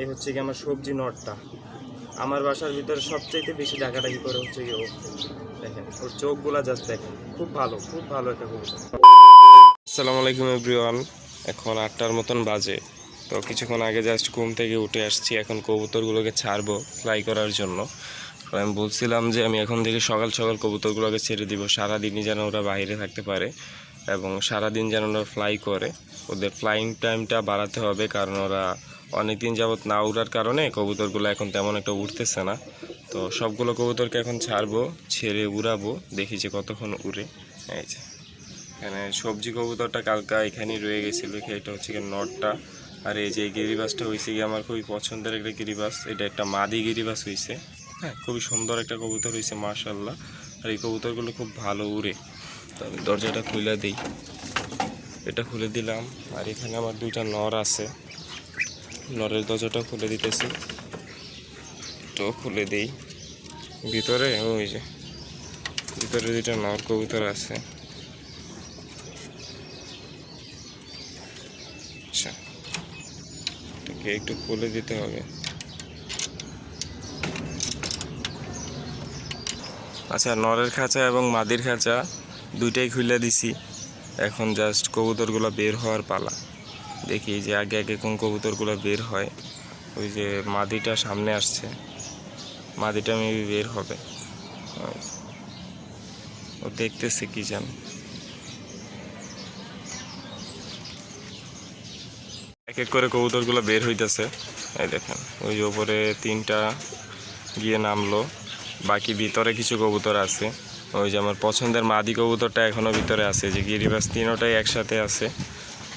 এই হচ্ছে কি আমার সবজি নটটা। আমার বাসার ভিতরে সবচাইতে বেশি ডাকাডাকি করে হচ্ছে কি ও দেখেন, ওর চোখগুলা জাস্ট দেখেন, খুব ভালো খুব ভালো একটা কবুতর। আসসালামু আলাইকুম এভরিওয়ান, এখন আটটার মতন বাজে। তো কিছুক্ষণ আগে জাস্ট ঘুম থেকে উঠে আসছি, এখন কবুতরগুলোকে ছাড়বো ফ্লাই করার জন্য। আমি বলছিলাম যে আমি এখন থেকে সকাল সকাল কবুতরগুলোকে ছেড়ে দিব, সারাদিনই যেন ওরা বাইরে থাকতে পারে। এবং সারাদিন যেন ওরা ফ্লাই করে। ওদের ফ্লাইং টাইমটা বাড়াতে হবে কারণ ওরা অনেক দিন যাবৎ না উড়ার কারণে কবুতরগুলো এখন তেমন একটা উঠতেছে না। তো সবগুলো কবুতরকে এখন ছাড়বো, ছেড়ে উড়াবো, দেখি যে কতক্ষণ উড়ে। এই যে। এখানে সবজি কবুতরটা কালকা এখানেই রয়ে গেছিল, এটা হচ্ছে গিয়ে নটটা। আর এই যে গিরিবাসটা হয়েছে গিয়ে আমার খুবই পছন্দের একটা গিরিবাস। এটা একটা মাদি গিরিবাস হয়েছে হ্যাঁ খুবই সুন্দর একটা কবুতর হয়েছে মাশাল্লাহ আর এই কবুতরগুলো খুব ভালো উড়ে। তো আমি দরজাটা খুলে দিই। এটা খুলে দিলাম, আর এখানে আমার দুইটা নর আছে। নরের দরজাটা খুলে দিতেছি। তো খুলে দিই। ভিতরে, ওই যে, ভিতরে দুইটা নর কবুতর আছে। আচ্ছা একটু খুলে দিতে হবে। আচ্ছা নরের খাঁচা এবং মাদির খাঁচা। দুইটাই খুলে দিছি। এখন জাস্ট কবুতরগুলো বের হওয়ার পালা। দেখি যে আগে আগে কোন কবুতরগুলো বের হয়। ওই যে মাদিটা সামনে আসছে। মাদিটা মেবি বের হবে। ও দেখতেছে কি যেন। এক এক করে কবুতরগুলো বের হইতেছে। এই দেখেন, ওই যে উপরে তিনটা গিয়ে নামলো। বাকি ভিতরে কিছু কবুতর আছে। ওই যে আমার পছন্দের মাদি কবুতরটা এখনও ভিতরে আছে, যে গিরিবাস তিনোটাই একসাথে আছে।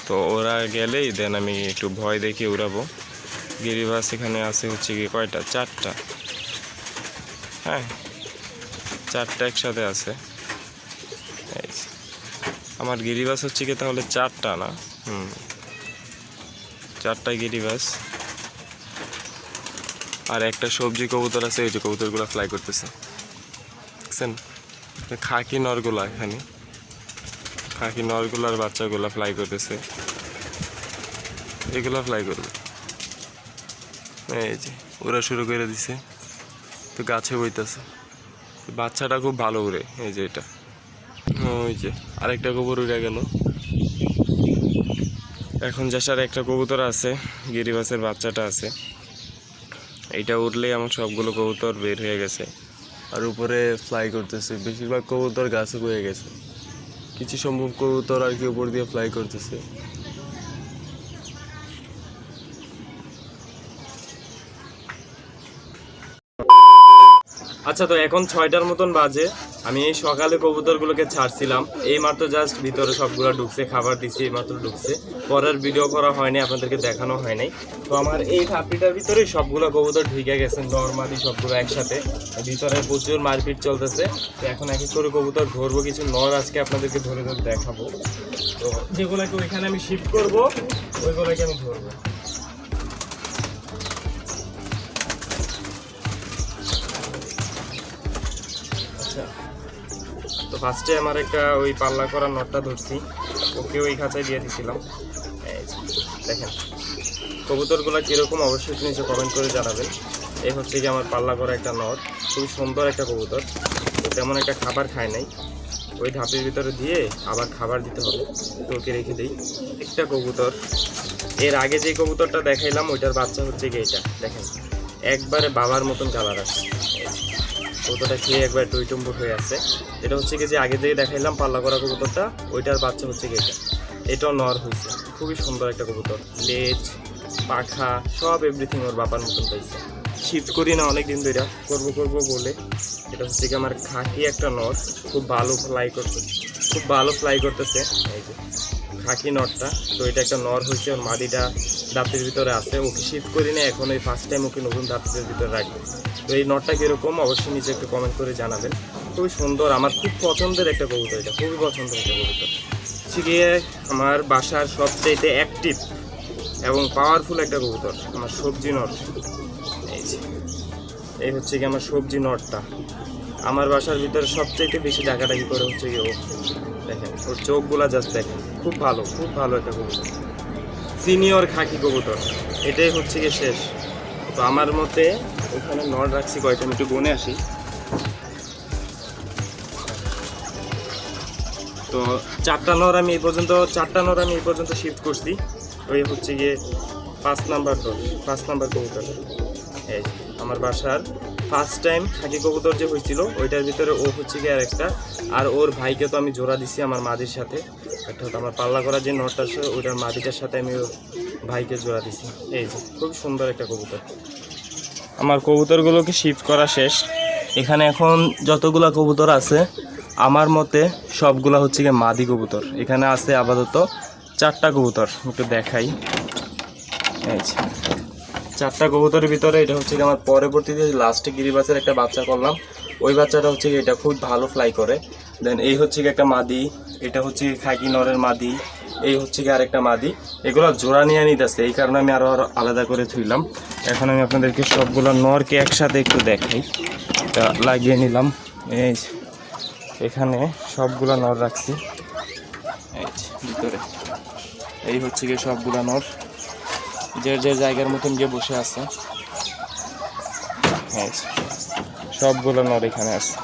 তো ওরা গেলেই দেন আমি একটু ভয় দেখে উড়াবো। গিরিবাস এখানে আছে হচ্ছে কি কয়টা? চারটা। হ্যাঁ চারটা একসাথে আছে। আমার গিরিবাস হচ্ছে কি তাহলে চারটা না? হুম। চারটা গিরিবাস আর একটা সবজি কবুতর আছে, এই যে কবুতরগুলো ফ্লাই করতেছে। দেখছেন? খাকি নরগুলা এখানে। খাকি নরগুলার বাচ্চাগুলা ফ্লাই করতেছে। এগুলো ফ্লাই করবে। এই যে, ওরা শুরু করে দিছে। তো গাছে বইতেছে। বাচ্চাটা খুব ভালো উড়ে, এই যে এটা। ওই যে, আরেকটা কবুর উড়ে গেল। এখন যাসার একটা কবুতর আছে, গিরিবাসের বাচ্চাটা আছে। এইটা উঠলেই আমার সবগুলো কবুতর বের হয়ে গেছে। আর উপরে ফ্লাই করতেছে। বেশিরভাগ কবুতর গাছে বয়ে গেছে। কিছু সম্ভব কবুতর আর কি উপর দিয়ে ফ্লাই করতেছে। আচ্ছা তো এখন ছয়টার মতন বাজে। আমি এই সকালে কবুতরগুলোকে ছাড়ছিলাম। এই মাত্র জাস্ট ভিতরে সবগুলো ঢুকছে, খাবার দিছি এই মাত্র ঢুকছে। পরের ভিডিও করা হয়নি, আপনাদেরকে দেখানো হয় নাই। তো আমার এই ফাঁপিটার ভিতরে সবগুলো কবুতর ঢুকে গেছে নর্মালি সবগুলো একসাথে। ভিতরে প্রচুর মারপিট চলতেছে। তো এখন এক এক করে কবুতর ধরবো, কিছু নর আজকে আপনাদেরকে ধরে ধরে দেখাবো। তো যেগুলোকে ওইখানে আমি শিফট করব, ওইগুলোকে আমি ধরবো। আচ্ছা। তো ফার্স্টে আমার একটা ওই পাল্লা করা নটটা ধরছি। ওকে ওই খাঁচায় দিয়ে দিছিলাম। দেখেন। কবুতরগুলো কীরকম অবশ্যই নিচে কমেন্ট করে জানাবেন। এই হচ্ছে কি আমার পাল্লা করা একটা নট খুবই সুন্দর একটা কবুতর। তো তেমন একটা খাবার খায় নাই। ওই ধাপের ভিতরে দিয়ে আবার খাবার দিতে হবে। তো ওকে রেখে দিই। একটা কবুতর। এর আগে যে কবুতরটা দেখাইলাম, ওইটার বাচ্চা হচ্ছে কি এটা। দেখেন, একবারে বাবার মতন কালার আছে। কবুতরটা খেয়ে একবার টইটম্বুর হয়ে আছে। এটা হচ্ছে কি যে আগে যে দেখাইলাম পাল্লা করা কবুতরটা, ওইটার বাচ্চা হচ্ছে কি এটা। এটাও নর হয়েছে। খুবই সুন্দর একটা কবুতর। লেজ, পাখা, সব এভরিথিং ওর বাবার মতন পাইছে। শীত করি না অনেক দিন ধরে করব করব বলে। এটা হচ্ছে কি আমার খাকি একটা নর। খুব ভালো ফ্লাই করতে খুব ভালো ফ্লাই করতেছে। এই যে। খাকি নটটা। তো এটা একটা নর হয়েছে ওর মাদিটা দাঁতের ভিতরে আছে। ওকে শীত করি না, এখন ওই ফার্স্ট টাইম ওকে নতুন দাঁতের ভিতরে রাখব। তো এই নটটা কীরকম, অবশ্যই নিচে একটু কমেন্ট করে জানাবেন। খুবই সুন্দর, আমার খুব পছন্দের একটা কবুতর এটা, খুবই পছন্দের একটা কবুতর হচ্ছে আমার বাসার সবচাইতে অ্যাক্টিভ এবং পাওয়ারফুল একটা কবুতর আমার সবজি নট। এই যে, এই হচ্ছে কি আমার সবজি নটটা। আমার বাসার ভিতরে সবচাইতে বেশি ডাকাডাকি করে হচ্ছে কি ও। দেখেন, ওর চোখগুলা জাস্ট দেখেন। খুব ভালো খুব ভালো একটা কবুতর। সিনিয়র খাকি কবুতর। এটাই হচ্ছে গিয়ে শেষ। তো আমার মতে ওখানে নট রাখছি কয়টা আমি একটু গুনে আসি। তো চারটা নর আমি এই পর্যন্ত, চারটা নর আমি এই পর্যন্ত শিফট করছি। ওই হচ্ছে গিয়ে পাঁচ নাম্বার নর পাঁচ নাম্বার কবুতর। এই, আমার বাসার ফার্স্ট টাইম খাকি কবুতর যে হয়েছিল ওইটার ভিতরে ও হচ্ছে গিয়ে আর একটা আর ওর ভাইকে তো আমি জোড়া দিছি আমার মাদির সাথে। অর্থাৎ আমার পাল্লা করা যে নটটা আছে, ওইটার মাদিটার সাথে আমি ওর ভাইকে জোড়া দিছি। এই যে, খুব সুন্দর একটা কবুতর। আমার কবুতরগুলোকে শিফট করা শেষ। এখানে এখন যতগুলা কবুতর আছে, আমার মতে সবগুলা হচ্ছে গিয়ে মাদি কবুতর। এখানে আছে আপাতত চারটা কবুতর, একটু দেখাই। যে। চারটা কবুতরের ভিতরে, এটা হচ্ছে গিয়ে আমার পরবর্তীতে লাস্টে গিরিবাসের একটা বাচ্চা করলাম, ওই বাচ্চাটা হচ্ছে এটা খুব ভালো ফ্লাই করে। দেন এই হচ্ছে একটা মাদি, এটা হচ্ছে খাকি নরের মাদি, এই হচ্ছে গিয়ে আরেকটা মাদি। এগুলো জোড়া নিয়ে নিতেছে, এই কারণে আমি আরও আরও আলাদা করে থুইলাম। এখন আমি আপনাদেরকে সবগুলো নরকে একসাথে একটু দেখাই। তা লাগিয়ে নিলাম। এই এখানে সবগুলো নর রাখছি। এই ভিতরে। এই হচ্ছে গিয়ে সবগুলো নর। যে যে জায়গার মতন গিয়ে বসে আছে। সবগুলো নর এখানে আছে।